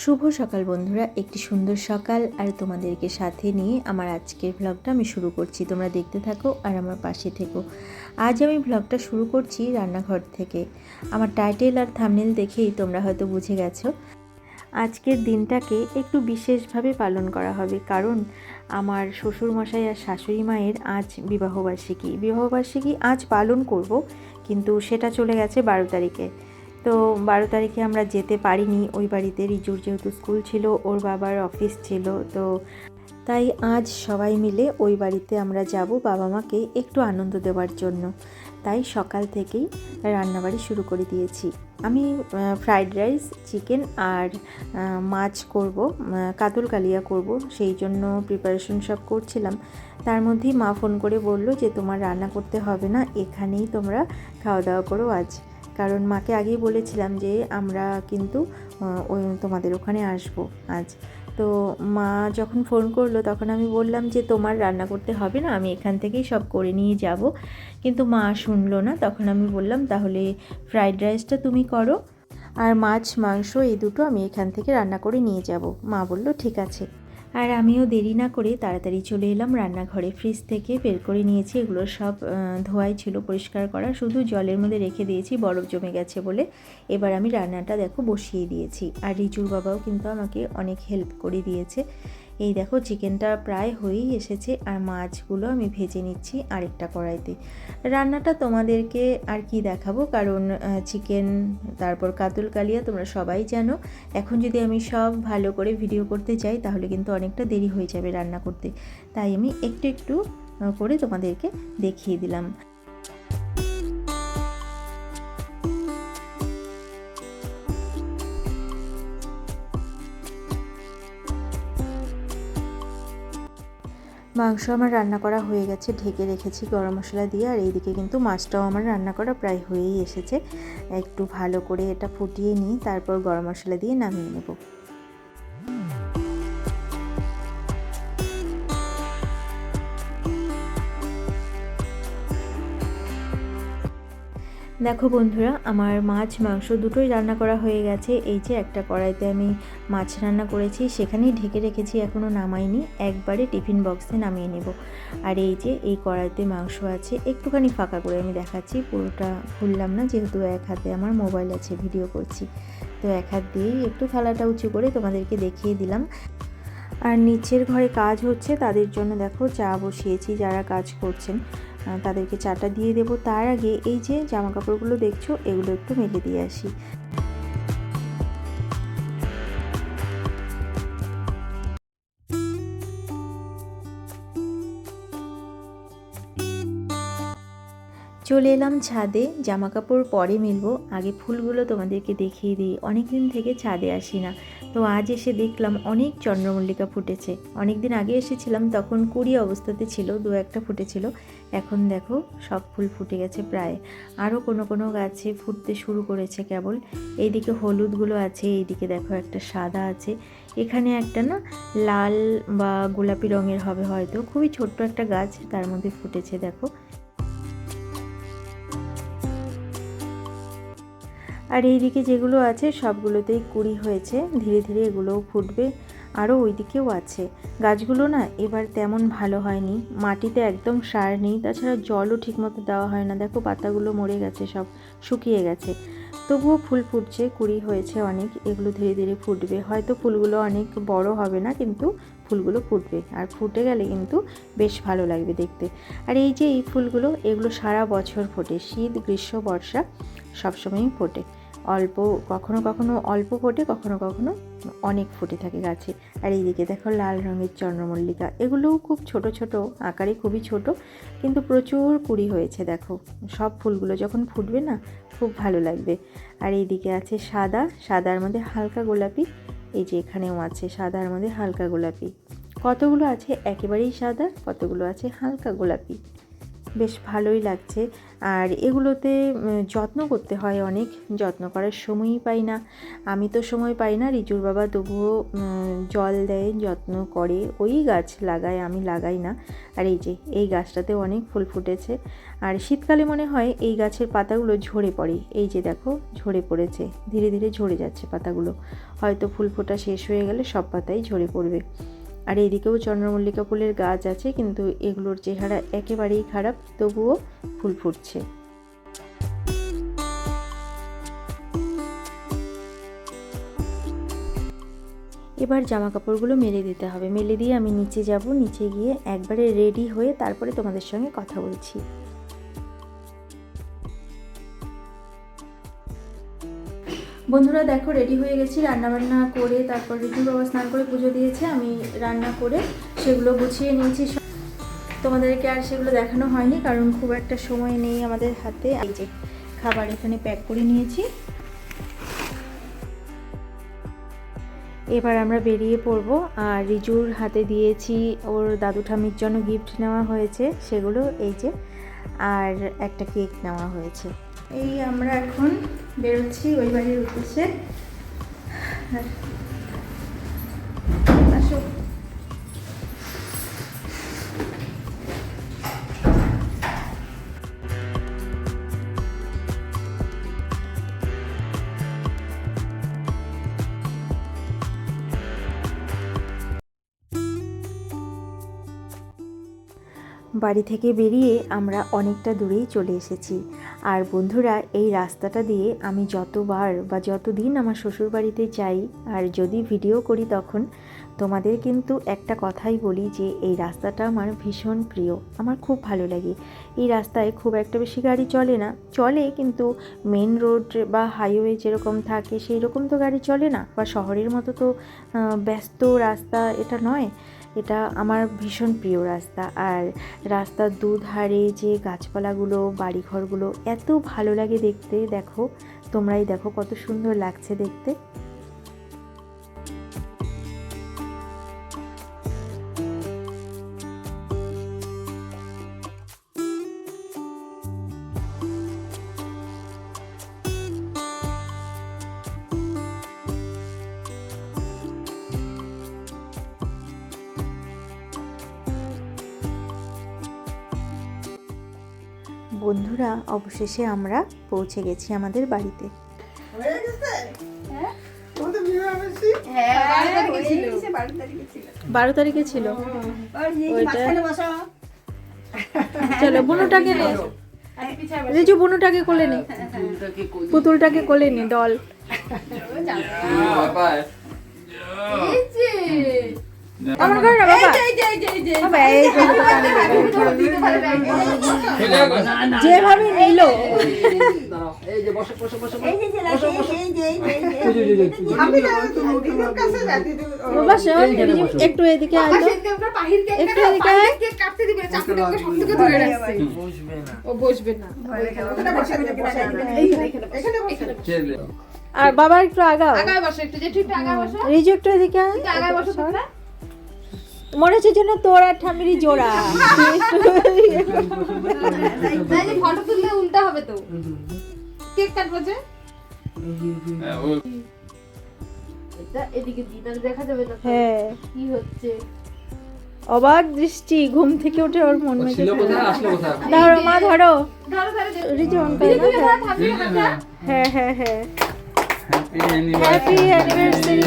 শুভ সকাল বন্ধুরা, একটি সুন্দর সকাল। আর তোমাদেরকে সাথে নিয়ে আমার আজকের ভ্লগটা আমি শুরু করছি। তোমরা দেখতে থাকো আর আমার পাশে থেকো। আজ আমি ভ্লগটা শুরু করছি রান্নাঘর থেকে। আমার টাইটেল আর থামনেল দেখেই তোমরা হয়তো বুঝে গেছো। আজকের দিনটাকে একটু বিশেষভাবে পালন করা হবে। কারণ আমার শ্বশুরমশাই আর শাশুড়ি মায়ের আজ বিবাহবার্ষিকী। বিবাহবার্ষিকী আজ পালন করব, কিন্তু সেটা চলে গেছে বারো তারিখে। তো বারো তারিখে আমরা যেতে পারিনি। ওই বাড়িতে রিজুর যেহেতু স্কুল ছিল, ওর বাবার অফিস ছিল। তো তাই আজ সবাই মিলে ওই বাড়িতে আমরা যাব বাবা মাকে একটু আনন্দ দেওয়ার জন্য। তাই সকাল থেকেই রান্নাবাড়ি শুরু করে দিয়েছি। আমি ফ্রাইড রাইস, চিকেন আর মাছ করব কাতল কালিয়া করব, সেই জন্য প্রিপারেশন সব করছিলাম। তার মধ্যেই মা ফোন করে বলল যে, তোমার রান্না করতে হবে না, এখানেই তোমরা খাওয়া দাওয়া করো আজ। কারণ মাকে আগেই বলেছিলাম যে আমরা কিন্তু তোমাদের ওখানে আসব আজ। তো মা যখন ফোন করল তখন আমি বললাম যে তোমার রান্না করতে হবে না, আমি এখান থেকেই সব করে নিয়ে যাব। কিন্তু মা শুনলো না, তখন আমি বললাম তাহলে ফ্রাইড রাইসটা তুমি করো আর মাছ, মাংস এই দুটো আমি এখান থেকে রান্না করে নিয়ে যাব। মা বলল, ঠিক আছে। আর আমিও দেরি না করে তাড়াতাড়ি চলে এলাম। রান্নাঘরে ফ্রিজ থেকে বের করে নিয়েছি। এগুলো সব ধোয়াই ছিল পরিষ্কার করা। শুধু জলের মধ্যে রেখে দিয়েছি, বরফ জমে গেছে বলে। এবার আমি রান্নাটা দেখো বসিয়ে দিয়েছি। আর রিচুর বাবাও কিন্তু আমাকে অনেক হেল্প করে দিয়েছে। এই দেখো চিকেনটা প্রায় হয়েই এসেছে আর মাছগুলো আমি ভেজে নিচ্ছি আরেকটা কড়াইতে। রান্নাটা তোমাদেরকে আর কি দেখাবো? কারণ চিকেন তারপর কাতল কালিয়া তোমরা সবাই জানো। এখন যদি আমি সব ভালো করে ভিডিও করতে চাই তাহলে কিন্তু অনেকটা দেরি হয়ে যাবে রান্না করতে। তাই আমি একটু একটু করে তোমাদেরকে দেখিয়ে দিলাম। মাংস আমার রান্না করা হয়ে গেছে, ঢেকে রেখেছি গরম মশলা দিয়ে। আর এইদিকে কিন্তু মাছটাও আমার রান্না করা প্রায় হয়েই এসেছে। একটু ভালো করে এটা ফুটিয়ে নিই, তারপর গরম মশলা দিয়ে নামিয়ে নেব। দেখো বন্ধুরা, আমার মাছ, মাংস দুটোই রান্না করা হয়ে গেছে। এই যে একটা কড়াইতে আমি মাছ রান্না করেছি, সেখানেই ঢেকে রেখেছি এখনও নামাইনি। একবারে টিফিন বক্সে নামিয়ে নেব। আর এই যে, এই কড়াইতে মাংস আছে, একটুখানি ফাঁকা করে আমি দেখাচ্ছি। পুরোটা খুললাম না, যেহেতু এক হাতে আমার মোবাইল আছে, ভিডিও করছি। তো এক হাত দিয়েই একটু থালাটা উঁচু করে তোমাদেরকে দেখিয়ে দিলাম। আর নিচের ঘরে কাজ হচ্ছে, তাদের জন্য দেখো চা বসিয়েছি, যারা কাজ করছেন। তাদেরকে চাটা দিয়ে দেব। তার আগে এই যে জামা কাপড়গুলো দেখছ, এগুলো একটু মেলে দিয়ে আসি। চলে এলাম ছাদে জামা কাপড় পরে মিলবো। আগে ফুলগুলো তোমাদেরকে দেখিয়ে দিই। অনেক দিন থেকে ছাদে আসি না। তো আজ এসে দেখলাম অনেক চন্দ্রমল্লিকা ফুটেছে। অনেক দিন আগে এসেছিলাম, তখন কুড়ি অবস্থাতে ছিল, দু একটা ফুটেছিল। এখন দেখো, সব ফুল ফুটে গেছে প্রায়। আরও কোনো কোনো গাছে ফুটতে শুরু করেছে কেবল। এইদিকে হলুদগুলো আছে, এইদিকে দেখো একটা সাদা আছে। এখানে একটা না, লাল বা গোলাপি রঙের হবে হয়তো। খুবই ছোট্ট একটা গাছ, তার মধ্যে ফুটেছে, দেখো। আর এইদিকে যেগুলো আছে সবগুলোতেই কুড়ি হয়েছে। ধীরে ধীরে এগুলোও ফুটবে। আরও ওইদিকেও আছে। গাছগুলো না এবার তেমন ভালো হয়নি। মাটিতে একদম সার নেই। তাছাড়া জলও ঠিকমতো দেওয়া হয় না। দেখো পাতাগুলো মরে গেছে, সব শুকিয়ে গেছে। তবুও ফুল ফুটছে, কুড়ি হয়েছে অনেক। এগুলো ধীরে ধীরে ফুটবে। হয়তো ফুলগুলো অনেক বড় হবে না, কিন্তু ফুলগুলো ফুটবে। আর ফুটে গেলে কিন্তু বেশ ভালো লাগবে দেখতে। আর এই যে এই ফুলগুলো, এগুলো সারা বছর ফোটে। শীত, গ্রীষ্ম, বর্ষা সবসময়ই ফোটে। অল্প, কখনো কখনো অল্প ফোটে, কখনো কখনো অনেক ফুটে থাকে গাছে। আর এইদিকে দেখো লাল রঙের চন্দ্রমল্লিকা। এগুলোও খুব ছোট ছোট, আকারে খুবই ছোট, কিন্তু প্রচুর কুড়ি হয়েছে, দেখো। সব ফুলগুলো যখন ফুটবে না, খুব ভালো লাগবে। আর এইদিকে আছে সাদা, সাদার মধ্যে হালকা গোলাপি, এই যে এখানেও আছে সাদার মধ্যে হালকা গোলাপি। কতগুলো আছে? একেবারেই সাদা, কতগুলো আছে? হালকা গোলাপি। বেশ ভালোই লাগছে। আর এগুলোতে যত্ন করতে হয় অনেক। যত্ন করার সময়ই পাই না। আমি তো সময় পাই না, রিজুর বাবা তবুও জল দেয়, যত্ন করে। ওই গাছ লাগায় আমি লাগাই না। আর এই যে, এই গাছটাতে অনেক ফুল ফুটেছে। আর শীতকালে মনে হয় এই গাছের পাতাগুলো ঝরে পড়ে। এই যে দেখো, ঝরে পড়েছে। ধীরে ধীরে ঝরে যাচ্ছে পাতাগুলো। হয়তো ফুল ফোটা শেষ হয়ে গেলে সব পাতাই ঝরে পড়বে। আর এদিকেও চন্দ্রমল্লিকা ফুলের গাছ আছে, কিন্তু এগুলোর চেহারা একেবারেই খারাপ, তবুও ফুল ফুটছে। এবার জামা কাপড়গুলো মেলে দিতে হবে। মেলে দিয়ে আমি নিচে যাব, নিচে গিয়ে একবারে রেডি হয়ে তারপরে তোমাদের সঙ্গে কথা বলছি। বন্ধুরা দেখো রেডি হয়ে গেছি, রান্নাবান্না করে তারপর ঋতু বাবা স্নান করে পুজো দিয়েছে, আমি রান্না করে সেগুলো গুছিয়ে নিয়েছি। তোমাদেরকে আর সেগুলো দেখানো হয়নি, কারণ খুব একটা সময় নেই আমাদের হাতে। এই যে খাবার এখানে প্যাক করে নিয়েছি। এবার আমরা বেরিয়ে পড়ব, আর রিজুর হাতে দিয়েছি, ওর দাদু ঠামির জন্য গিফট নেওয়া হয়েছে, সেগুলো এই যে, আর একটা কেক নেওয়া হয়েছে। এই আমরা এখন বেরোচ্ছি ওই বাড়ির উদ্দেশ্যে। বাড়ি থেকে বেরিয়ে আমরা অনেকটা দূরেই চলে এসেছি। আর বন্ধুরা, এই রাস্তাটা দিয়ে আমি যতবার বা যতদিন আমার শ্বশুর বাড়িতে যাই, আর যদি ভিডিও করি তখন, তোমাদের কিন্তু একটা কথাই বলি যে এই রাস্তাটা আমার ভীষণ প্রিয়। আমার খুব ভালো লাগে। এই রাস্তায় খুব একটা বেশি গাড়ি চলে না। চলে কিন্তু মেন রোড বা হাইওয়ে যেরকম থাকে সেই রকম তো গাড়ি চলে না। বা শহরের মতো তো ব্যস্ত রাস্তা এটা নয়। এটা আমার ভীষণ প্রিয় রাস্তা। আর রাস্তার দুধারে যে গাছপালাগুলো, বাড়িঘরগুলো এত ভালো লাগে দেখতে, দেখো, তোমরাই দেখো কত সুন্দর লাগছে দেখতে। বন্ধুরা অবশেষে আমরা পৌঁছে গেছি আমাদের বাড়িতে। বারো তারিখে ছিল। ওইটা চলো বুনুটাকে নে রিজু বুনুটাকে কোলে নে। পুতুলটাকে কোলে নে ডল এমন করে না বাবা বাবা, এই যেভাবে নিল এই যে বসো বসো বসো বাবা শোন রিজু, একটু এদিকে আয় একটু এদিকে আয় ও বসবে না আর বাবা একটু আগাও আগায় বসো একটু যে ঠিক আগায় বসো রিজু একটু এদিকে আগায় বসো তোমরা মনে হচ্ছে যেন তোর আর ঠামিরই জোড়া। ফটো তুললে উল্টা হবে তো। কেক কাটবো যে? এদিকে দেখা যাবে না হ্যাঁ। কি হচ্ছে। অবাক দৃষ্টি ঘুম থেকে উঠে ওর মন মেজে ধরো মা ধরো। হ্যাঁ হ্যাঁ হ্যাঁ হ্যাপি অ্যানিভার্সারি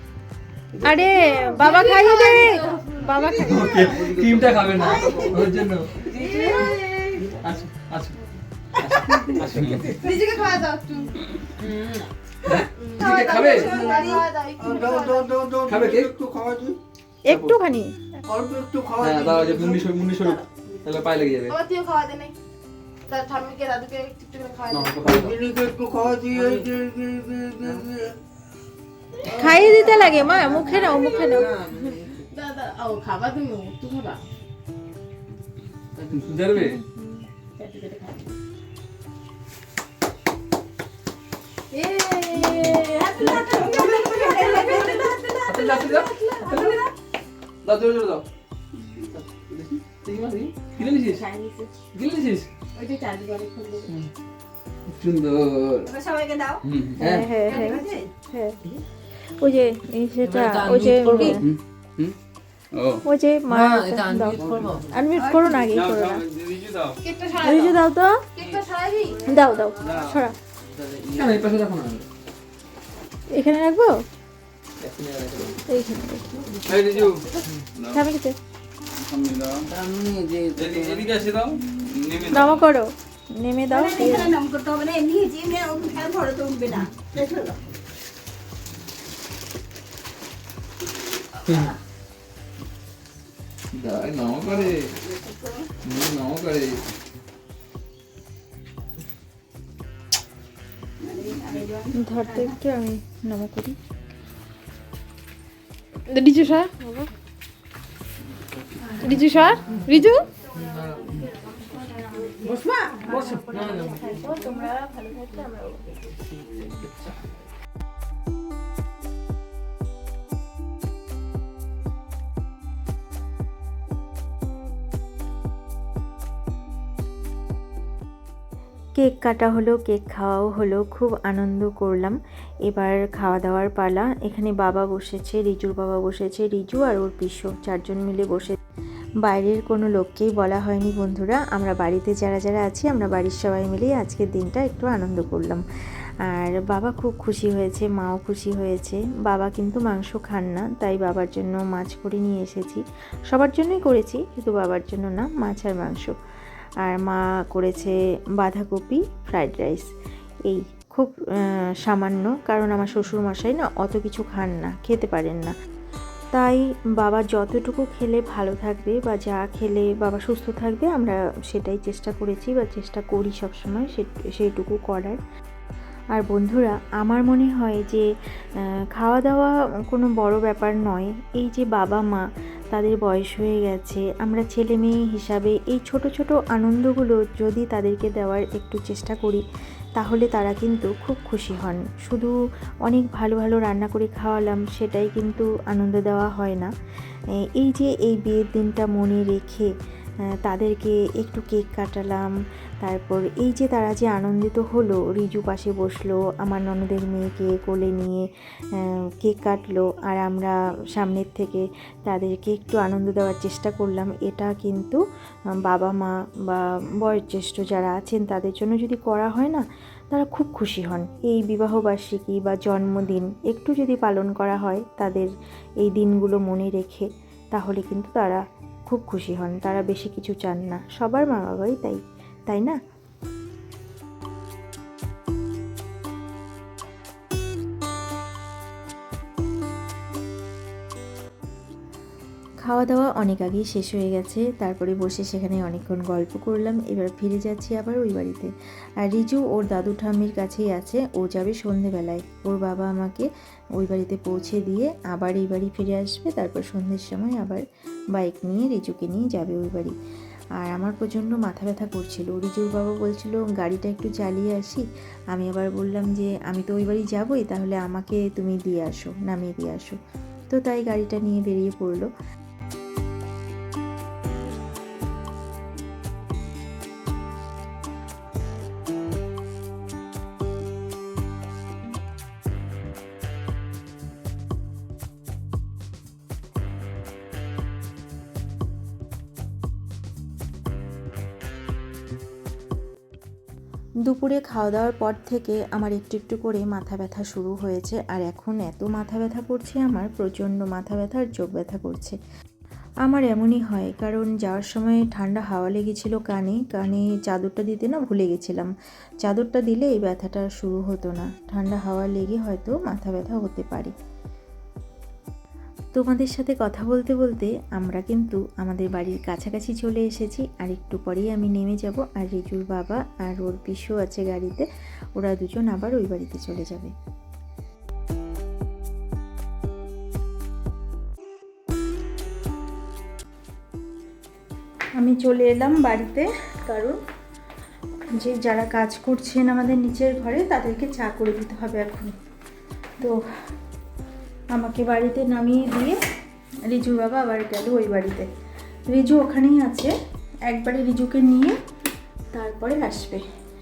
আরে বাবা খাইয়ে দে। বাবা খাইয়ে ক্রিমটা খাবে না। ওর জন্য। আচ্ছা আচ্ছা আচ্ছা। নিজেকে খাওয়া দাও একটু। খাবে? খাওয়া একটু খাওয়া দাও। একটুখানি। অল্প একটু খাওয়া হ্যাঁ দিই। দাঁড়াও যে মুন্ডি সরু মুন্ডি সরু তাহলে পায়ে লেগে যাবে। আমার তুইও খাওয়া দে নাই তার ঠাম্মিকে দাদুকে একটু একটু খাওয়া না দে আমাকে পায়ে দাও। দিদিকে একটু খাওয়া দিই খাইয়ে দিতে লাগে মা মুখে নাও মুখে নাও। দাদা ও খাবা তুমি তুই খাবা। দেখি গিলে নিছিস? গিলে নিছিস? ওইটা চার্জ করে সুন্দর। সবাইকে দাও। হ্যাঁ হ্যাঁ হ্যাঁ হ্যাঁ। হ্যাঁ। ওই যে এই সেটা ওই যে হুম, হুম। ওই যে মা দাও। আনমিউট করো না আগে করো না। রিজু দাও তো। দাও দাও এখানে রাখব। এইখানে করো। নেমে দাও নাম করতে হবে না এমনি ওরকম তো উঠবে না। নাও করে। নাও করে। ধরতে আমি নামা করি? রিজু সর বাবা। রিজু? কেক কাটা হলো, কেক খাওয়াও হলো, খুব আনন্দ করলাম। এবার খাওয়া দাওয়ার পালা। এখানে বাবা বসেছে, রিজুর বাবা বসেছে, রিজু আর ওর পিসো, চারজন মিলে বসে বাইরের কোনো লোককেই বলা হয়নি, বন্ধুরা। আমরা বাড়িতে যারা যারা আছি, আমরা বাড়ির সবাই মিলেই আজকের দিনটা একটু আনন্দ করলাম। আর বাবা খুব খুশি হয়েছে, মাও খুশি হয়েছে। বাবা কিন্তু মাংস খান না, তাই বাবার জন্য মাছ করে নিয়ে এসেছি। সবার জন্যই করেছি শুধু বাবার জন্য না, মাছ আর মাংস। আর মা করেছে বাঁধাকপি, ফ্রাইড রাইস। এই খুব সামান্য, কারণ আমার শ্বশুর মশাই না অত কিছু খান না, খেতে পারেন না। তাই বাবা যতটুকু খেলে ভালো থাকবে বা যা খেলে বাবা সুস্থ থাকবে, আমরা সেটাই চেষ্টা করেছি বা চেষ্টা করি সবসময় সেইটুকু করার। আর বন্ধুরা, আমার মনে হয় যে খাওয়া দাওয়া কোনো বড় ব্যাপার নয়। এই যে বাবা মা, তাদের বয়স হয়ে গেছে, আমরা ছেলে মেয়ে হিসাবে এই ছোট ছোট আনন্দগুলো যদি তাদেরকে দেওয়ার একটু চেষ্টা করি তাহলে তারা কিন্তু খুব খুশি হন। শুধু অনেক ভালো ভালো রান্না করে খাওয়ালাম, সেটাই কিন্তু আনন্দ দেওয়া হয় না। এই যে এই বিয়ের দিনটা মনে রেখে তাদেরকে একটু কেক কাটালাম। তারপর এই যে তারা যে আনন্দিত হলো, রিজু পাশে বসল, আমার ননদের মেয়েকে কোলে নিয়ে কেক কাটলো আর আমরা সামনের থেকে তাদেরকে একটু আনন্দ দেওয়ার চেষ্টা করলাম। এটা কিন্তু বাবা মা বা বয়োজ্যেষ্ঠ যারা আছেন তাদের জন্য যদি করা হয় না, তারা খুব খুশি হন। এই বিবাহবার্ষিকী বা জন্মদিন একটু যদি পালন করা হয় তাদের এই দিনগুলো মনে রেখে, তাহলে কিন্তু তারা খুব খুশি হন, তারা বেশি কিছু চান না। সবার মা বাবাই তাই তাই না? খাওয়া দাওয়া অনেক আগেই শেষ হয়ে গেছে, তারপরে বসে সেখানে অনেকক্ষণ গল্প করলাম, এবার ফিরে যাচ্ছি আবার ওই বাড়িতে। আর রিজু ওর দাদু ঠাম্মির কাছেই আছে, ও যাবে সন্ধেবেলায়। ওর বাবা আমাকে ওই বাড়িতে পৌঁছে দিয়ে আবার এই বাড়ি ফিরে আসবে, তারপর সন্ধ্যের সময় আবার বাইক নিয়ে রিজুকে নিয়ে যাবে ওই বাড়ি। আর আমার প্রচণ্ড মাথা ব্যথা করছিল। রিজুর বাবা বলছিল, গাড়িটা একটু চালিয়ে আসি। আমি আবার বললাম যে, আমি তো ওই বাড়ি যাবোই, তাহলে আমাকে তুমি দিয়ে আসো, নামিয়ে দিয়ে আসো। তো তাই গাড়িটা নিয়ে বেরিয়ে পড়ল। দুপুরে খাওয়া দাওয়ার পর থেকে আমার একটু একটু করে মাথা ব্যথা শুরু হয়েছে। আর এখন এত মাথা ব্যথা করছে আমার, প্রচণ্ড মাথা ব্যথা আর চোখ ব্যথা করছে। আমার এমনই হয়, কারণ যাওয়ার সময় ঠান্ডা হাওয়া লেগেছিল কানে কানে চাদরটা দিতে না ভুলে গেছিলাম। চাদরটা দিলে এই ব্যথাটা শুরু হতো না। ঠান্ডা হাওয়া লেগে হয়তো মাথা ব্যথা হতে পারে। তোমাদের সাথে কথা বলতে বলতে আমরা কিন্তু আমাদের বাড়ির কাছাকাছি চলে এসেছি আর একটু পরেই আমি নেমে যাব আর রিজুর বাবা আর ওর পিসু আছে গাড়িতে, ওরা দুজন আবার ওই বাড়িতে চলে যাবে। আমি চলে এলাম বাড়িতে, কারণ যে যারা কাজ করছেন আমাদের নিচের ঘরে তাদেরকে চা করে দিতে হবে এখন। তো আমাকে বাড়িতে নামিয়ে দিয়ে রিজুর বাবা আবার গেল ওই বাড়িতে। রিজু ওখানেই আছে। একবারে রিজুকে নিয়ে তারপরে আসবে।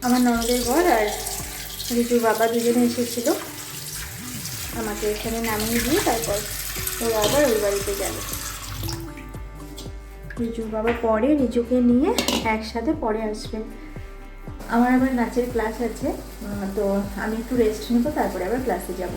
আমার ননদের ঘর আর রিজুর বাবা দুজনে এসেছিল। আমাকে এখানে নামিয়ে দিয়ে তারপর ওরা আবার ওই বাড়িতে গেল। রিজুর বাবা পরে রিজুকে নিয়ে একসাথে পরে আসবে। আমার আবার নাচের ক্লাস আছে তো আমি একটু রেস্ট নেব, তারপরে আবার ক্লাসে যাব।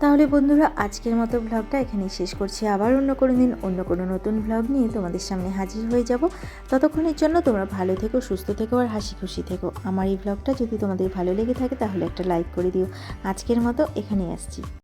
তাহলে বন্ধুরা, আজকের মতো ব্লগটা এখানেই শেষ করছি। আবার অন্য কোনো দিন, অন্য কোনো নতুন ব্লগ নিয়ে তোমাদের সামনে হাজির হয়ে যাব। ততক্ষণের জন্য তোমরা ভালো থেকো, সুস্থ থেকো আর হাসি খুশি থেকো। আমার এই ব্লগটা যদি তোমাদের ভালো লেগে থাকে, তাহলে একটা লাইক করে দিও। আজকের মতো এখানেই আসছি।